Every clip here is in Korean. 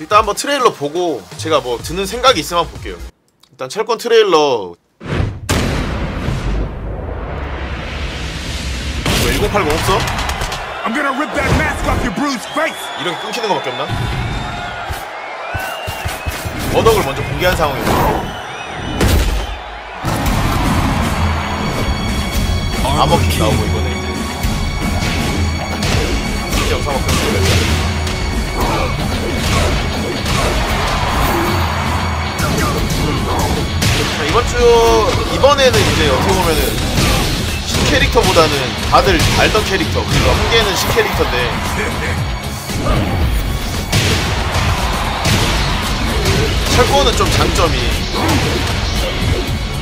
일단 한번 트레일러 보고 제가 뭐 드는 생각이 있으면 볼게요. 일단 철권 트레일러 뭐1080 없어? I'm gonna rip that mask off your bruised face. 이렇게 끊기는 거밖에 없나? 언덕을 먼저 공개한 상황이고 암호킥 나오고 이번 이번 주 이번에는 이제 어떻게 보면은 신 캐릭터보다는 다들 알던 캐릭터 그리고 한 개는 신 캐릭터인데 철거는 좀 장점이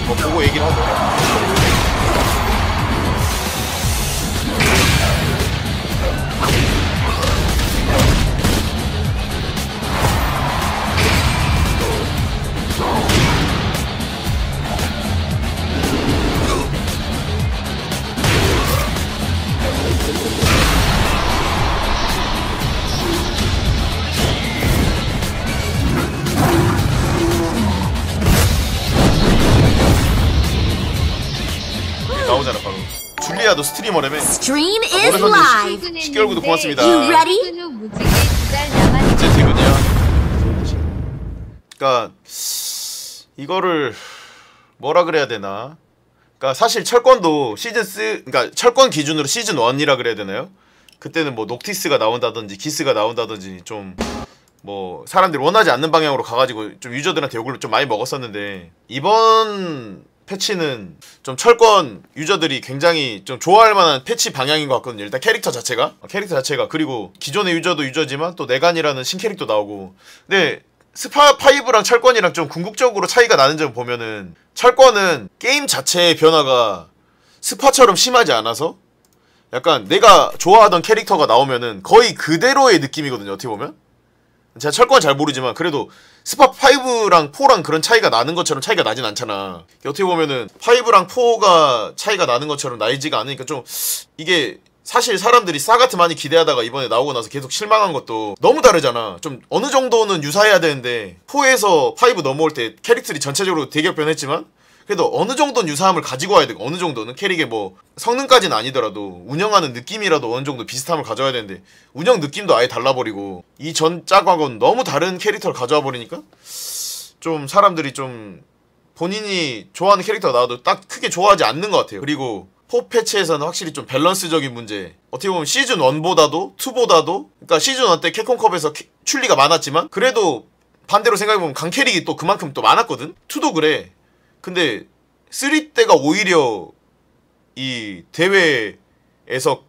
뭐 보고 얘기를 하죠. 나오잖아 바로. 줄리아도 스트리머라며. Stream is live. 10개월 구독 고맙습니다. You ready? 이제 퇴근이야. 그러니까 이거를 뭐라 그래야 되나? 그러니까 사실 철권도 시즌 쓰 그러니까 철권 기준으로 시즌 1이라 그래야 되나요? 그때는 뭐 녹티스가 나온다든지 기스가 나온다든지 좀 뭐 사람들이 원하지 않는 방향으로 가가지고 좀 유저들한테 욕을 좀 많이 먹었었는데 이번 패치는 좀 철권 유저들이 굉장히 좀 좋아할 만한 패치 방향인 것 같거든요. 일단 캐릭터 자체가 어, 캐릭터 자체가 그리고 기존의 유저도 유저지만 또 내간이라는 신캐릭터 나오고 근데 스파 5랑 철권이랑 좀 궁극적으로 차이가 나는 점 보면은 철권은 게임 자체의 변화가 스파처럼 심하지 않아서 약간 내가 좋아하던 캐릭터가 나오면은 거의 그대로의 느낌이거든요. 어떻게 보면 제가 철권 잘 모르지만 그래도 스파 5랑 4랑 그런 차이가 나는 것처럼 차이가 나진 않잖아. 어떻게 보면은 5랑 4가 차이가 나는 것처럼 나이지가 않으니까 좀 이게 사실 사람들이 싸가트 많이 기대하다가 이번에 나오고 나서 계속 실망한 것도 너무 다르잖아. 좀 어느 정도는 유사해야 되는데 4에서 5 넘어올 때 캐릭터들이 전체적으로 대격변했지만 그래도 어느 정도는 유사함을 가지고 와야 되고 어느 정도는 캐릭의 뭐 성능까지는 아니더라도 운영하는 느낌이라도 어느 정도 비슷함을 가져와야 되는데 운영 느낌도 아예 달라버리고 이 전 짝하고는 너무 다른 캐릭터를 가져와 버리니까 좀 사람들이 좀 본인이 좋아하는 캐릭터가 나와도 딱 크게 좋아하지 않는 것 같아요. 그리고 포 패치에서는 확실히 좀 밸런스적인 문제. 어떻게 보면 시즌 1보다도 2보다도 그러니까 시즌 1 때 캡콤컵에서 캐- 출리가 많았지만 그래도 반대로 생각해보면 강캐릭이 또 그만큼 또 많았거든. 2도 그래. 근데 3 때가 오히려 이 대회에서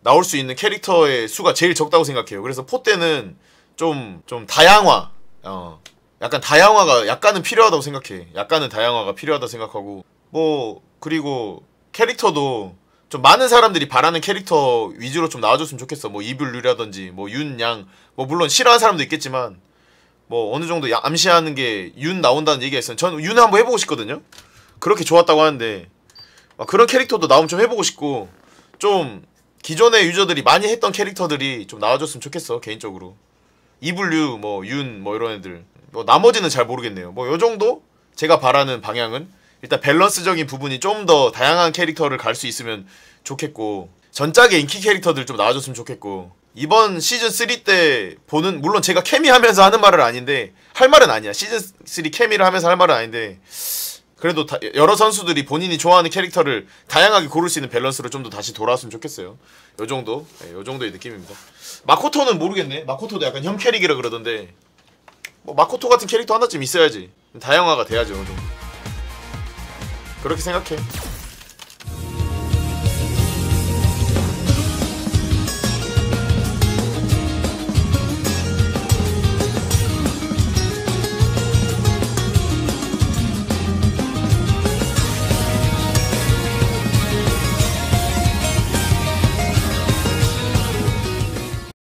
나올 수 있는 캐릭터의 수가 제일 적다고 생각해요. 그래서 4 때는 좀, 좀 다양화, 어, 약간 다양화가 약간은 필요하다고 생각해. 약간은 다양화가 필요하다고 생각하고, 뭐, 그리고 캐릭터도 좀 많은 사람들이 바라는 캐릭터 위주로 좀 나와줬으면 좋겠어. 뭐, 이블류라든지, 뭐, 윤, 양, 뭐, 물론 싫어하는 사람도 있겠지만, 뭐, 어느 정도 야- 암시하는 게 윤 나온다는 얘기가 있어요. 전 윤을 한번 해보고 싶거든요? 그렇게 좋았다고 하는데, 막 그런 캐릭터도 나오면 좀 해보고 싶고, 좀, 기존의 유저들이 많이 했던 캐릭터들이 좀 나와줬으면 좋겠어, 개인적으로. 이블류, 뭐, 윤, 뭐, 이런 애들. 뭐, 나머지는 잘 모르겠네요. 뭐, 요 정도? 제가 바라는 방향은? 일단 밸런스적인 부분이 좀 더 다양한 캐릭터를 갈 수 있으면 좋겠고, 전작의 인기 캐릭터들 좀 나와줬으면 좋겠고, 이번 시즌 3 때 보는, 물론 제가 케미 하면서 하는 말은 아닌데, 할 말은 아니야. 시즌 3 케미를 하면서 할 말은 아닌데, 그래도 다- 여러 선수들이 본인이 좋아하는 캐릭터를 다양하게 고를 수 있는 밸런스로 좀 더 다시 돌아왔으면 좋겠어요. 요 정도, 네, 요 정도의 느낌입니다. 마코토는 모르겠네. 마코토도 약간 형 캐릭이라 그러던데, 뭐 마코토 같은 캐릭터 하나쯤 있어야지. 다양화가 돼야죠 어느 정도. 그렇게 생각해.